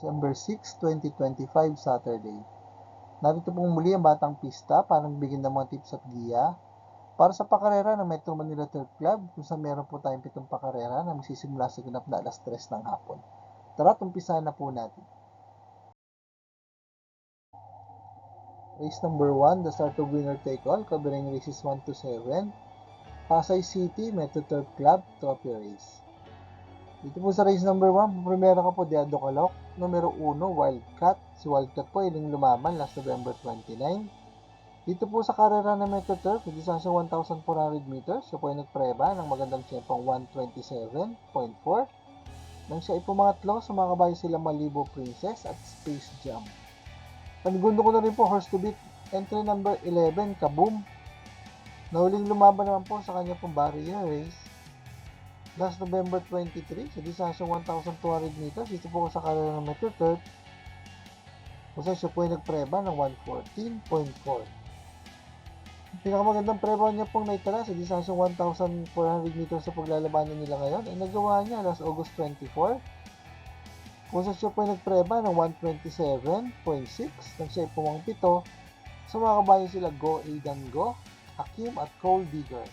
December 6, 2025, Saturday. Narito pong muli ang Batang Pista para nagbigyan ng mga tips at giya para sa pakarera ng Metro Manila Turf Club kung saan meron po tayong pitong pakarera na magsisimula sa ganap na alas 3 ng hapon. Tara, umpisahan na po natin. Race number 1, the start of winner take all, covering races 1 to 7. Pasay City, Metro Turf Club, Trophy Race. Dito po sa race number 1, primera ka po, Diado Calok. Numero 1, Wildcat. Si Wildcat po, iling lumaban last November 29. Dito po sa karera ng Metro Turf, distansya 1,400 meters. Siya po ay nagpreba ng magandang tiyempong 127.4. Nang siya ay pumangatlo, sa mga kabayo sila Malibo Princess at Space Jam. Panigundo ko na rin po, horse to beat. Entry number 11, Kaboom. Nahuling lumaban naman po sa kanya pong barrier race. Last November 23, sa distansya 1,200 meters, dito po sa karera ng Metro Turf. Kung saan siya po ay nagpreba ng 114.4. Ang pinakamagandang preba niya pong naitala sa distansya 1,400 meters sa paglalabanan nila ngayon ay nagawa niya last August 24 kung saan siya po ay nagpreba ng 127.6 nang siya ay pumangpito sa mga kabayo sila Go Aidan Go, Hakim at Cole Digger.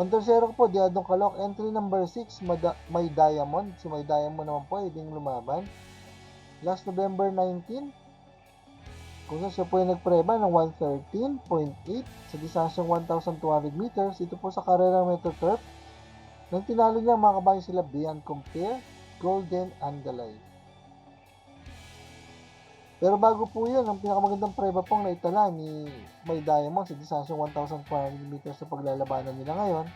Ang tercero ko po, Diadong Kalok, entry number 6, Mada- May Diamond. Si May Diamond naman po, hindi lumaban. Last November 19, kung saan siya po ay nagpreba ng 113.8 sa distansyang 1,200 meters. Ito po sa karera Metro Turf. Nang tinalo niya, mga kabayo sila Beyond Compare, Golden Andalay. Pero bago po yun, ang pinakamagandang preba pong naitala ni May Diamond sa distansyang 1,400 meters sa paglalabanan nila ngayon,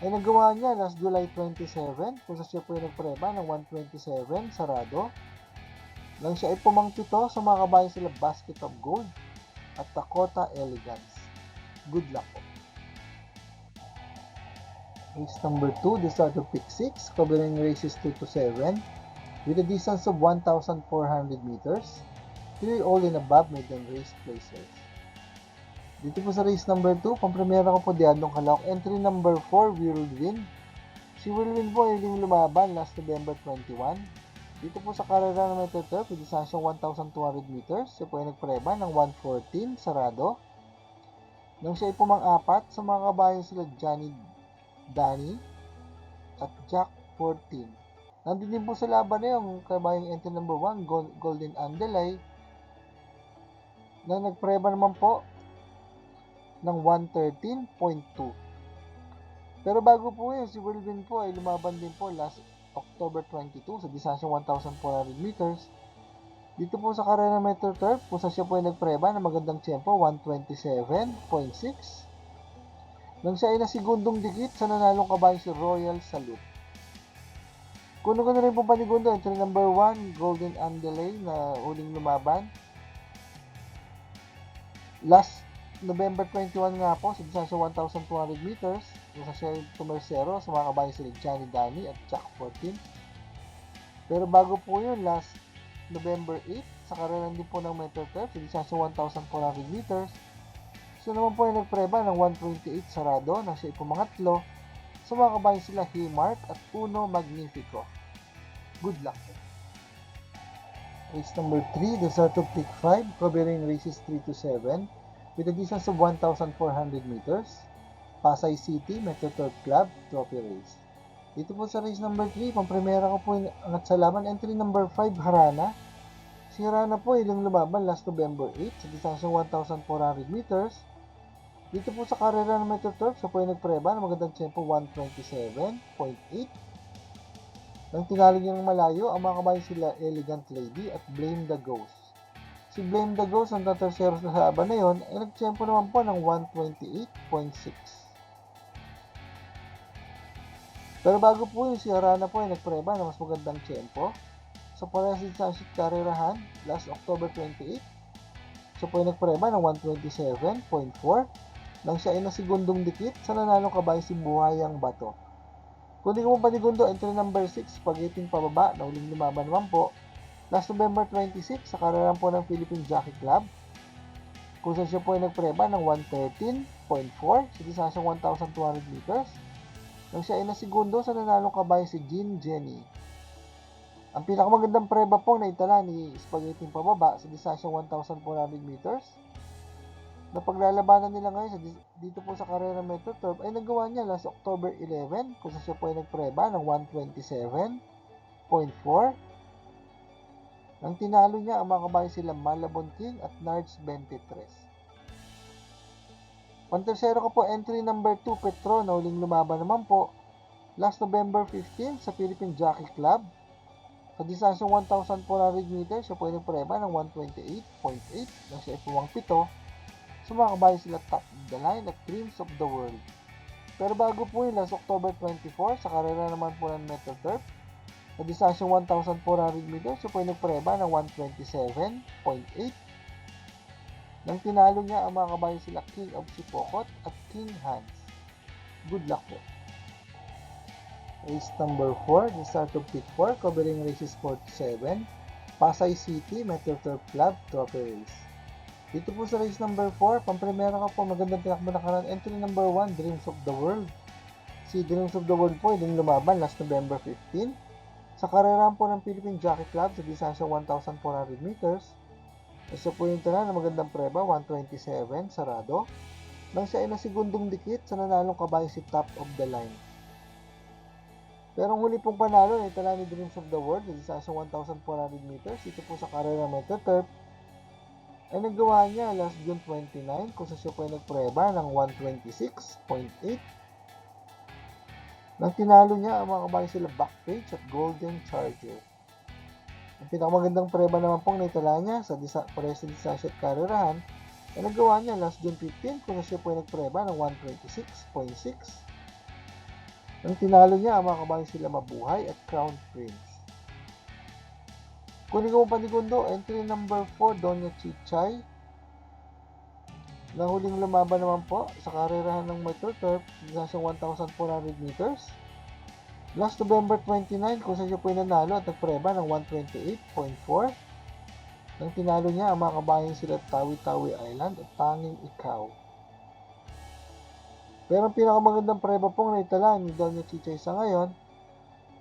ay nagawa niya last July 27 kung sa siya po ay nagpreba ng 127 sarado. Nang siya ay pumangpito sa mga kabayan sila Basket of Gold at Dakota Elegance. Good luck po. Race number 2, the start of pick 6, covering races 2 to 7 with a distance of 1,400 meters. Three all in above maiden race placers. Dito po sa race number 2, pampremera ko po Diadong Kalok. Entry number 4, Whirlwind. Si Whirlwind po ay yung lumaban last November 21. Dito po sa karera ng Metro Turf, with distansyang 1,200 meters. Siya po ay nagpreba ng 114, sarado. Nang siya ay pumang-apat sa mga kabayan sila Johnny Danny at Jack 14. Nandun din po sa laban na yung kabayang entry number 1, Gol- Golden Andelay, na nagpreba naman po ng 113.2. Pero bago po yun, si Wilvin po ay lumaban din po last October 22 sa distansyang 1,400 meters. Dito po sa karera Metro Turf, kung saan siya po ay nagpreba ng magandang tiyempo, 127.6. Nang siya ay nasigundong dikit sa nanalong kabayo si Royal Salute. Kuno ko na rin po panigundo, entry number 1, Golden Andelay na huling lumaban. Last November 21 nga po, sa distansya 1,200 meters, sa siya tumersero sa mga kabayan sila Johnny Danny at Jack 14. Pero bago po yun, last November 8, sa karera din po ng Metro Turf, sa distansya 1,400 meters, siya naman po ay nagpreba ng 128 sarado na siya ipumangatlo sa mga kabayan sila Haymark at Uno Magnifico. Good luck. Race number 3, the start of pick 5, covering races 3 to 7, with a distance of 1,400 meters. Pasay City, Metro Turf Club, Trophy Race. Dito po sa race number 3, pampremera ko po yung angat sa laban. Entry number 5, Harana. Si Harana po ilang lumaban last November 8 sa distansyang 1,400 meters. Dito po sa karera ng Metro Turf, siya po ay nagpreba ng magandang tempo 127.8. Nang tinalo niya ng malayo, ang mga kabayan sila Elegant Lady at Blame the Ghost. Si Blame the Ghost, ang taterseros na sa laban na yon, ay nagtempo naman po ng 128.6. Pero bago po yung si Harana po ay nagpreba ng mas magandang tempo. Sa parehas din sa karerahan, last October 28, siya po ay nagpreba ng 127.4 nang siya ay nasigundong dikit sa nanalong kabayo si Buhayang Bato. Kung di ko mo panigundo, entry number 6, spaghetti pababa, na uling lumaban naman po. Last November 26, sa karerahan po ng Philippine Jockey Club, kung saan siya po ay nagpreba ng 113.4 sa distansyang 1,200 meters. Nang siya ay nasigundo sa nanalong kabayo si Jean Jenny. Ang pinakamagandang preba po na itala ni Spaghetti pababa sa distansyang 1,400 meters na paglalabanan nila ngayon sa, dito po sa Carrera Metro Turf ay nagawa niya last October 11 kung saan siya po ay nagpreba ng 127.4 nang tinalo niya ang mga kabayan sila Malabon King at Nards 23. Pantersero ko po entry number 2 Petro na uling lumaban naman po. Last November 15 sa Philippine Jockey Club. Sa distansyang 1,400 meters siya po ay nagpreba ng 128.8 na siya ay puwang pito Sumakabay sila top the line at dreams of the world. Pero bago po yun, last October 24, sa karera naman po ng Metro Turf, sa distansyang 1,400 meters, siya po ay nagpreba ng 127.8. Nang tinalo niya ang mga kabayan sila King of Sipokot at King Hans. Good luck po. Race number 4, the start of pit 4, covering races 4 to 7, Pasay City Metro Turf Club Trophy Race. Dito po sa race number 4, pampremera ka po, magandang tinakbo nakaraan. Entry number 1, Dreams of the World. Si Dreams of the World po, yung lumaban last November 15. Sa karerahan po ng Philippine Jockey Club sa distansya 1,400 meters. Isa po yung tala na magandang preba, 127, sarado. Nang siya ay nasigundong dikit sa nanalong kabayo si top of the line. Pero ang huli pong panalo ay tala ni Dreams of the World sa distansya 1,400 meters. Ito po sa karera Metro Turf ay nagawa niya last June 29 kung sa siya po ay nagpreba ng 126.8 nang tinalo niya ang mga kabayan sila Backpage at Golden Charger. Ang pinakamagandang preba naman pong naitala niya sa disa Pares Distansya at Karerahan ay nagawa niya last June 15 kung siya po ay nagpreba ng 126.6 nang tinalo niya ang mga kabayan sila Mabuhay at Crown Prince. Kunin ko mo panigundo, entry number 4, Donya Chichay. Na huling lumaban naman po sa karerahan ng Metro Turf, distansyang 1,400 meters. Last November 29, kung saan siya po nanalo at nagpreba ng 128.4. Nang tinalo niya ang mga kabayan sila Tawi-Tawi Island at Tanging Ikaw. Pero ang pinakamagandang preba pong naitala ni Donya Chichay sa ngayon,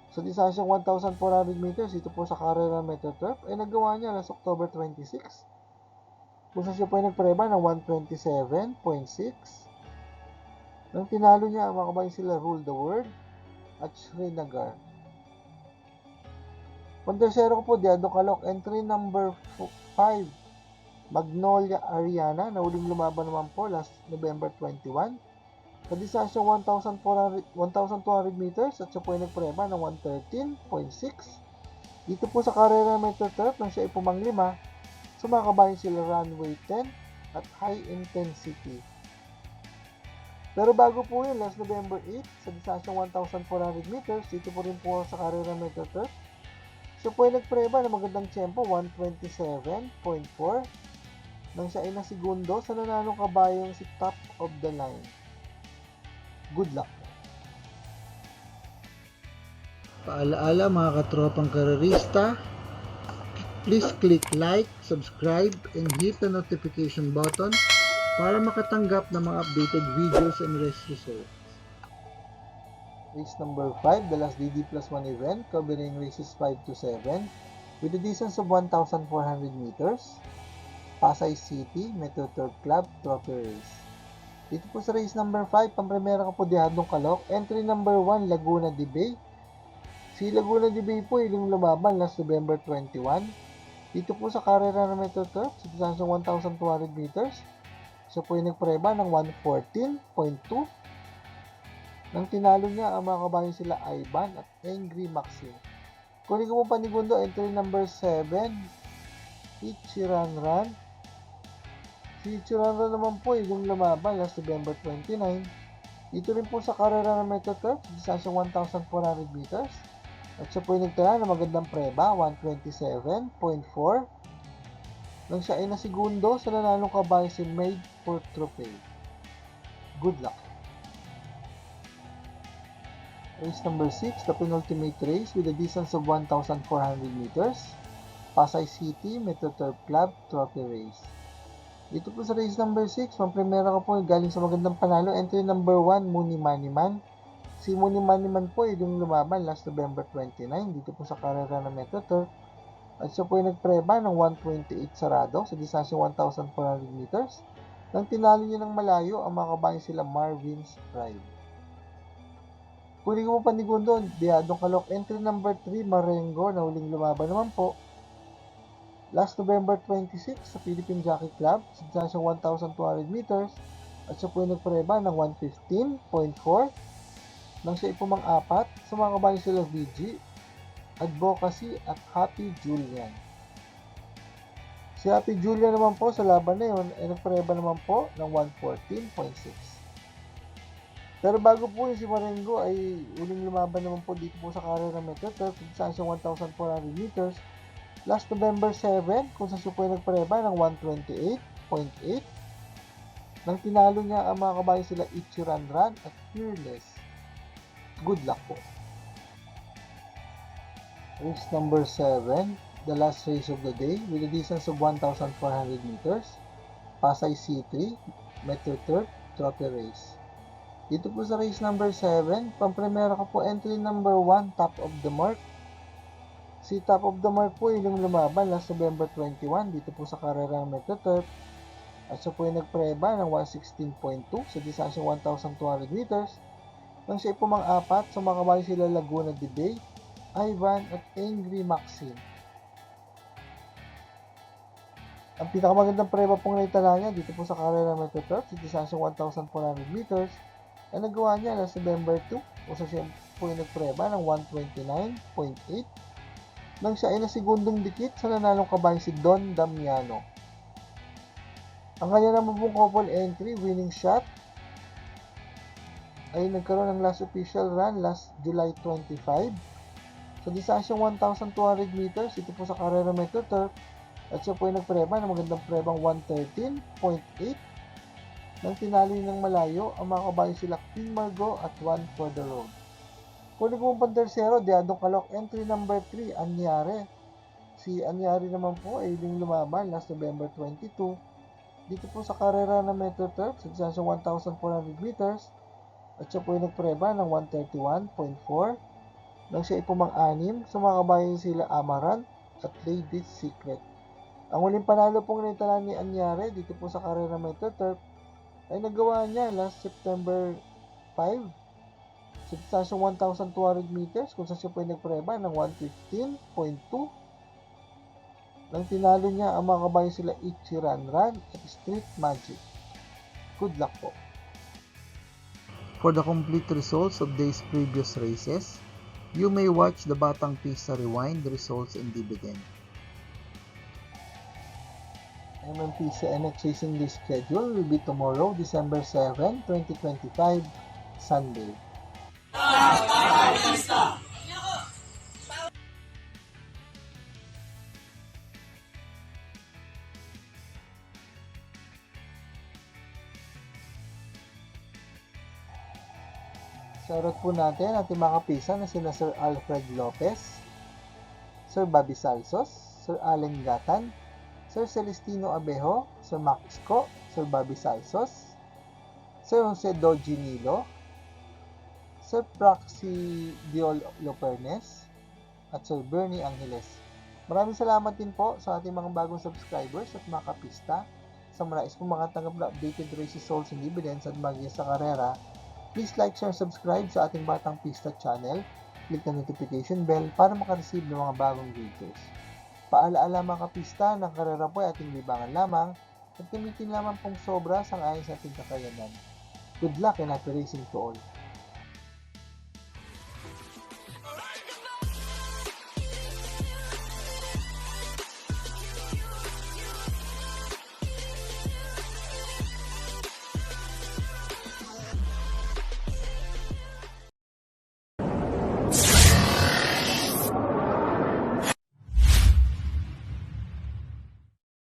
sa distansyang 1,400 meters dito po sa Carrera Metro Turf ay nagawa niya last October 26 kung saan siya po ay nagpreba ng 127.6 nang tinalo niya mga kabayan sila Rule the World at Srinagar. Pondesero po, Diado Calok, entry number 5, Magnolia Ariana, na uling lumaban naman po last November 21 sa distansyang 1,400 1,200 meters at siya po ay nagpreba ng 113.6. Dito po sa Carrera Metro Turf nang siya ay pumanglima, sumakabayan sila Runway 10 at High Intensity. Pero bago po yun, last November 8, sa distansyang 1,400 meters, dito po rin po sa Carrera Metro Turf, siya po ay nagpreba ng magandang tempo, 127.4 nang siya ay nasigundo sa nananong kabayong si Top of the Line. Good luck. Paalaala mga katropang karerista, please click like, subscribe, and hit the notification button para makatanggap ng mga updated videos and race results. Race number 5, the last DD plus 1 event covering races 5 to 7 with a distance of 1,400 meters. Pasay City Metro Turf Club Trophy Race. Dito po sa race number 5, pampremera ka po Dihadong Kalok. Entry number 1, Laguna de Bay. Si Laguna de Bay po, ilang lumaban last November 21. Dito po sa karera ng Metro Turf, sa distansyang 1,200 meters. Siya po ay nagpreba ng 114.2. Nang tinalo niya ang mga kabayan sila Ivan at Angry Maxim. Kunin ko po panigundo, entry number 7, Ichiran Run. Si Churanga naman po yung lumaban last November 29. Dito rin po sa karera ng Metro Turf, distansyang 1,400 meters. At siya po ay nagtala ng magandang preba, 127.4. Nang siya ay nasigundo sa nanalong kabayo si Made for Trophy. Good luck! Race number 6, the penultimate race with a distance of 1,400 meters. Pasay City Metro Turf Club Trophy Race. Dito po sa race number 6, pang primera ko po galing sa magandang panalo. Entry number 1, Muni Maniman. Si Simon Maniman po ay yung lumaban last November 29 dito po sa karera ng Metro Turf. At siya po ay nagpreba ng 128 sarado sa distansyang 1,400 meters. Nang tinalo niya ng malayo, ang mga kabayan sila Marvin's Pride. Kunin ko po panigundo, Diadong Kalok, entry number 3, Marengo, na huling lumaban naman po. Last November 26 sa Philippine Jockey Club, sa distansyang 1,200 meters. At siya po ay nagpreba ng 115.4 nang siya ipumang apat sa mga kabayan sila VG, Advocacy at Happy Julian. Si Happy Julian naman po sa laban na yun ay nagpareba naman po ng 114.6. Pero bago po yung si Marengo ay uling lumaban naman po dito po sa career ng Metro Turf kung saan siya 1,400 meters. Last November 7 kung po ay nagpareba ng 128.8 nang tinalo niya ang mga kabayan sila Ichiranran at Fearless. Good luck po. Race number 7, the last race of the day with a distance of 1,400 meters. Pasay C3, Metro Turf, Trophy Race. Dito po sa race number 7, pampremera ko po entry number 1, top of the mark. Si top of the mark po yung lumaban last November 21 dito po sa karera ng Metro Turf. At siya po yung nagpreba ng 116.2 sa distansyang 1,200 meters. Nang siya pumang apat sa mga kabayan sila Laguna de Bay, Ivan at Angry Maxine. Ang pinakamagandang preba pong naitala niya dito po sa karera ng Metro Turf, sa distansyang 1,400 meters, na nagawa niya last November 2 kung sa siya po yung nagpreba ng 129.8 nang siya ay nasigundong dikit sa nanalong kabayan si Don Damiano. Ang kanya naman pong couple entry, winning shot, ay nagkaroon ng last official run last July 25 sa distansyang 1,200 meters, ito po sa Carrera Metro Turf, at siya po ay nagpreba ng magandang prebang 113.8 nang tinalo niya ng malayo ang mga kabayo sila King Margo at One for the Road. Kunin ko pang tersero, Diadong Kalok, entry number 3, Anyare. Si Anyare naman po ay yung lumaban last November 22 dito po sa karera ng Metro Turf sa distansyang 1,400 meters. At siya po ay nagpreba ng 131.4 nang siya ipumang-anim sa mga kabayan sila Amaranth at Lady's Secret. Ang huling panalo pong naitala ni Anyare dito po sa karera Metro Turf ay nagawa niya last September 5 sa distansyang 1,200 meters kung saan siya po ay nagpreba ng 115.2 nang tinalo niya ang mga kabayan sila Ichiranran at Street Magic. Good luck po. For the complete results of day's previous races, you may watch the Batang Pista Rewind results and dividend. MMPC NX Racing List schedule will be tomorrow, December 7, 2025, Sunday. Shoutout po natin ating mga kapisa na sina Sir Alfred Lopez, Sir Bobby Salsos, Sir Allen Gatan, Sir Celestino Abejo, Sir Max Co, Sir Bobby Salsos, Sir Jose Doji Nilo, Sir Praxi Diol Lopernes, at Sir Bernie Angeles. Maraming salamat din po sa ating mga bagong subscribers at mga kapista. Sa mga nais pong makatanggap na updated races, souls, and dividends at magiya sa karera, please like, share, subscribe sa ating Batang Pista channel. Click the notification bell para makareceive ng mga bagong videos. Paalaala mga kapista ng karera po ay ating libangan lamang at gamitin lamang pong sobra sang ayon sa ating kakayanan. Good luck and happy racing to all!